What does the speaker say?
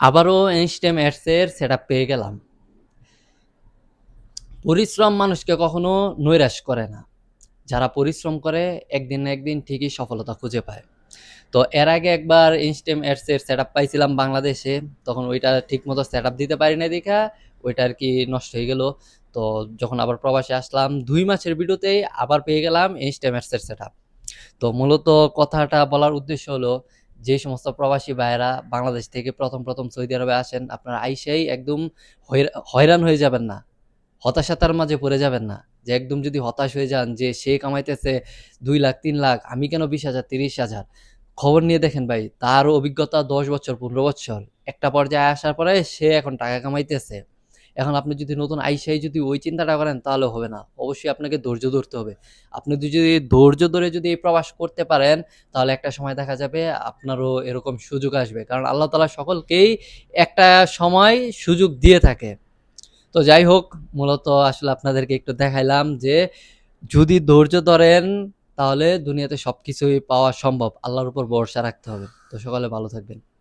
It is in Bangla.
আবারও ইনস্টেম অ্যাডসের সেট পেয়ে গেলাম। পরিশ্রম মানুষকে কখনো নৈরাশ করে না। যারা পরিশ্রম করে, একদিন না একদিন ঠিকই সফলতা খুঁজে পায়। তো এর আগে একবার ইনস্টেম অ্যাডসের সেট পাইছিলাম বাংলাদেশে, তখন ওইটা ঠিক মতো সেট দিতে পারি না দেখা, ওইটা আর কি নষ্ট হয়ে গেল। তো যখন আবার প্রবাসে আসলাম, দুই মাসের ভিডিওতেই আবার পেয়ে গেলাম ইনস্টেম অ্যাডসের সেট তো মূলত কথাটা বলার উদ্দেশ্য হলো যে সমস্ত প্রবাসী ভাইয়েরা বাংলাদেশ থেকে প্রথম প্রথম সৌদি আরবে আসেন, আপনারা আইসেই একদম হয়রান হয়ে যাবেন না। হতাশাতার মাঝে পড়ে যাবেন না। যে একদম যদি হতাশ হয়ে যান যে সে কামাইতেছে দুই লাখ, তিন লাখ, আমি কেন বিশ হাজার, তিরিশ হাজার? খবর নিয়ে দেখেন ভাই, তার অভিজ্ঞতা দশ বছর, পনেরো বছর। একটা পর্যায়ে আসার পরে সে এখন টাকা কামাইতেছে। এখন আপনি যদি নতুন আইসাই যদি ওই চিন্তাটা করেন, তাহলে হবে না। অবশ্যই আপনাকে ধৈর্য ধরতে হবে। আপনি যদি ধৈর্য ধরে যদি এই প্রবাস করতে পারেন, তাহলে একটা সময় দেখা যাবে আপনারও এরকম সুযোগ আসবে। কারণ আল্লাহ তালা সকলকেই একটা সময় সুযোগ দিয়ে থাকে। তো যাই হোক, মূলত আসলে আপনাদেরকে একটু দেখাইলাম যে, যদি ধৈর্য ধরেন, তাহলে দুনিয়াতে সব কিছুই পাওয়া সম্ভব। আল্লাহর উপর ভরসা রাখতে হবে। তো সকলে ভালো থাকবেন।